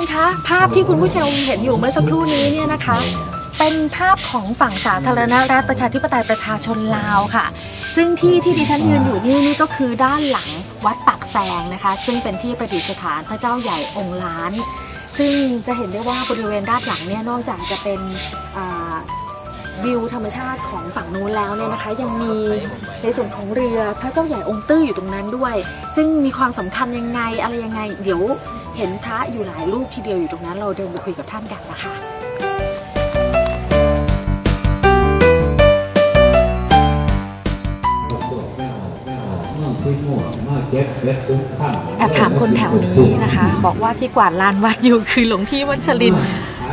มคะ ภาพที่คุณผู้ชมเห็นอยู่เมื่อสักครู่นี้เนี่ยนะคะ เป็นภาพของฝั่งสาธารณรัฐประชาธิปไตยประชาชนลาวค่ะ ซึ่งที่ที่ดิฉันยืนอยู่นี่นี่ก็คือด้านหลังวัดปากแซงนะคะ ซึ่งเป็นที่ประดิษฐานพระเจ้าใหญ่องค์ล้าน ซึ่งจะเห็นได้ว่าบริเวณด้านหลังเนี่ยนอกจากจะเป็น วิวธรรมชาติของฝั่งนู้นแล้วเนี่ยนะคะ ยังมีในส่วนของเรือพระเจ้าใหญ่องค์ตื้ออยู่ตรงนั้นด้วย ซึ่งมีความสำคัญยังไงอะไรยังไง เดี๋ยวเห็นพระอยู่หลายรูปทีเดียวอยู่ตรงนั้น เราเดินไปคุยกับท่านกันนะคะแอบถามคนแถวนี้นะคะ บอกว่าที่กวาดลานวัดอยู่คือหลวงพี่วัชรินทร์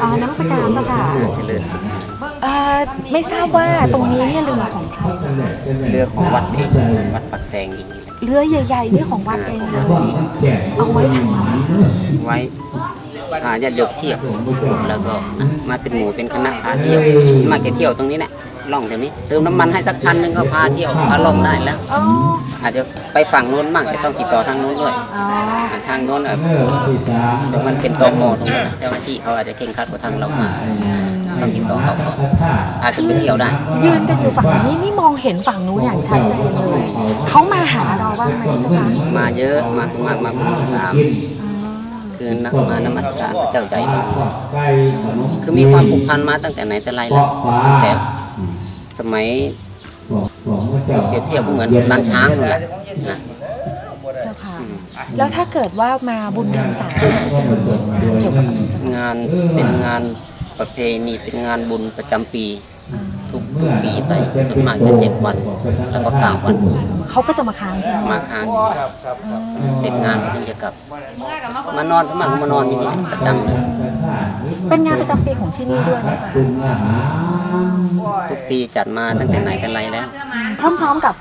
อ่าน้ำสการเจ้าค่ะเจริญสุขเอ่อ ไม่ทราบว่าตรงนี้เนี่ยเรือของใครเจ้าค่ะเรือของวัดเองวัดปักแซงอย่างนี้แหละเรือใหญ่ๆนี่ของวัดเองเลยเอาไว้ทำอะไรไว้พาญาติโยมเที่ยวแล้วก็นะมาเป็นหมู่เป็นคณะพาเที่ยวมาแค่เที่ยวตรงนี้แหละล่องแถวนี้เติมน้ำมันให้สักพันหนึ่งก็พาเที่ยวพาล่องได้แล้วอ๋ออาจจะไปฝั่งนู้นบ้างแต่ต้องติดต่อทางนู้นด้วยอ๋อทางนู้นเออเดี๋ยวมันเป็นตมตรงนั้นเจ้าหน้าที่เขาอาจจะเข่งครัดกว่าทางเรามา กต้องติดต่อเขาก่อนอาจจะไปเที่ยวได้ ยืนกันอยู่ฝั่งนี้นี่มองเห็นฝั่งนู้นอย่างชัดเจนเลยเขามาหาเราบ้างไหมเจ้าค่ะมาเยอะมาถึงมากมาปีสามคือนักมานมัสการพระเจ้าใจองค์นี้คือมีความผูกพันมาตั้งแต่ไหนแต่ไรแล้วแต่สมัยเปรียบเทียบก็เหมือนร้านช้างนั่นแหละนะเจ้าค่ะแล้วถ้าเกิดว่ามาบุญเดือนสามเนี่ยจะมีเกี่ยวกับอะไรเจ้าค่ะงานเป็นงาน ประเพณีเป็นงานบุญประจำปี ทุกทุกปีไปส่วนมากจะเจ็ดวัน แล้วก็เก้าวันเขาก็จะมาค้างที่นี่มาค้างเสร็จงานก็ถึงจะกลับ มานอนสมัครมานอนที่นี่ประจำเลยเป็นงานประจำปีของที่นี่ด้วยนะจ๊ะทุกปีจัดมาตั้งแต่ไหนแต่ไรแล้ว พร้อมๆกับ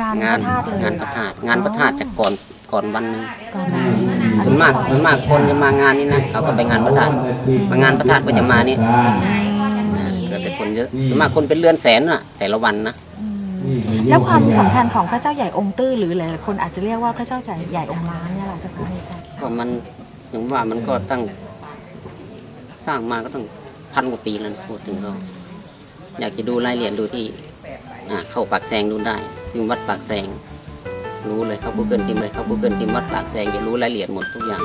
งานพงานระธาตุเลยงานพระธาตุงานพระธาตุจะก่อนก่อนวันหนึง ก่อนหน้านี้ ส่วนมากส่วนมากคนจะมางานนี้นะเขาก็ไปงานพระธาตุมางานพระธาตุก็จะมานี่นะเกิดเป็นคนเยอะส่วนมากคนเป็นเรือนแสนน่ะแต่ละวันนะแล้วความสำคัญของพระเจ้าใหญ่องค์ตื้อหรือหลายๆคนอาจจะเรียกว่าพระเจ้าใหญ่องค์ล้านเนี่ยแหละเจ้าค่ะก็มันถึงว่ามันก็ตั้งสร้างมาก็ต้องพันกว่าปีแล้วนะพูดถึงก็อยากจะดูรายละเอียดดูที่อ่าเข้าปากแซงดูได้พิมพ์วัดปากแซง รู้เลยเขา Google พิมพ์เลยเขา Google พิมพ์วัดปากแซงจะรู้รายละเอียดหมดทุกอย่าง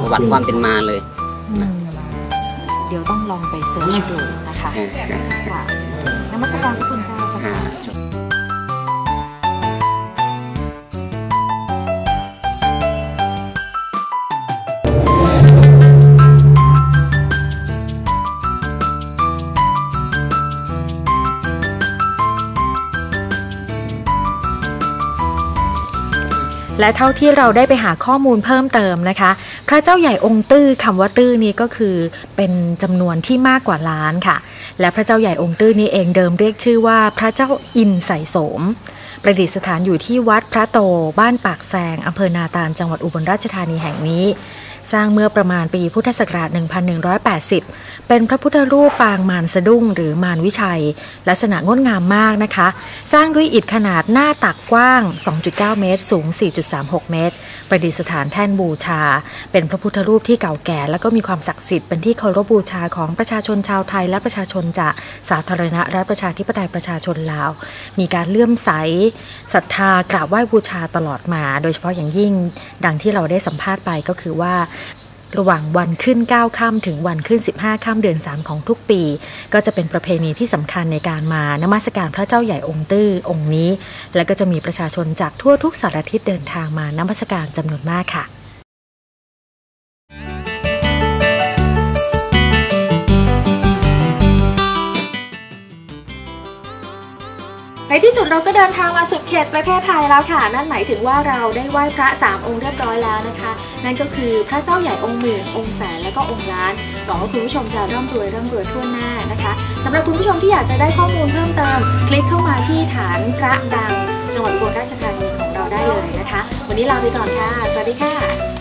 ประวัติความเป็นมาเลยอืมเดี๋ยวต้องลองไปเสิร์ชดูนะคะเออค่ะนมัสการพระคุณเจ้าเจ้าอ่าค่ะ และเท่าที่เราได้ไปหาข้อมูลเพิ่มเติมนะคะ พระเจ้าใหญ่องค์ตื้อคำว่าตื้อนี้ก็คือเป็นจำนวนที่มากกว่าล้านค่ะ และพระเจ้าใหญ่องค์ตื้อนี้เองเดิมเรียกชื่อว่าพระเจ้าอินใสโสม ประดิษฐานอยู่ที่วัดพระโต บ้านปากแซงอำเภอนาตาลจังหวัดอุบลราชธานีแห่งนี้ สร้างเมื่อประมาณปีพุทธศักราช 1180 เป็นพระพุทธรูปปางมารสะดุ้งหรือมารวิชัย ลักษณะงดงามมากนะคะ สร้างด้วยอิฐขนาดหน้าตักกว้าง 2.9 เมตร สูง 4.36 เมตร ประดิษฐานแท่นบูชา เป็นพระพุทธรูปที่เก่าแก่ และก็มีความศักดิ์สิทธิ์เป็นที่เคารพบูชาของประชาชนชาวไทย และประชาชนจากสาธารณรัฐประชาธิปไตยประชาชนลาว มีการเลื่อมใสศรัทธากราบไหว้บูชาตลอดมา โดยเฉพาะอย่างยิ่งดังที่เราได้สัมภาษณ์ไปก็คือว่า ระหว่างวันขึ้น 9 ค่ำถึงวันขึ้น 15 ค่ำเดือน 3 ของทุกปี ก็จะเป็นประเพณีที่สำคัญในการมานมัสการพระเจ้าใหญ่องค์ตื้อองค์นี้ และก็จะมีประชาชนจากทั่วทุกสารทิศเดินทางมานมัสการจำนวนมากค่ะ ที่สุดเราก็เดินทางมาสุดเขตประเทศไทยแล้วค่ะ นั่นหมายถึงว่าเราได้ไหว้พระสามองค์เรียบร้อยแล้วนะคะ นั่นก็คือพระเจ้าใหญ่องค์หมื่นองค์แสนและก็องค์ล้านหวังว่าคุณผู้ชมจะร่ำรวยร่ำรวยทั่วหน้านะคะสำหรับคุณผู้ชมที่อยากจะได้ข้อมูลเพิ่มเติม คลิกเข้ามาที่ฐานพระดัง จังหวัดอุบลราชธานีของเราได้เลยนะคะ วันนี้ลาไปก่อนค่ะ สวัสดีค่ะ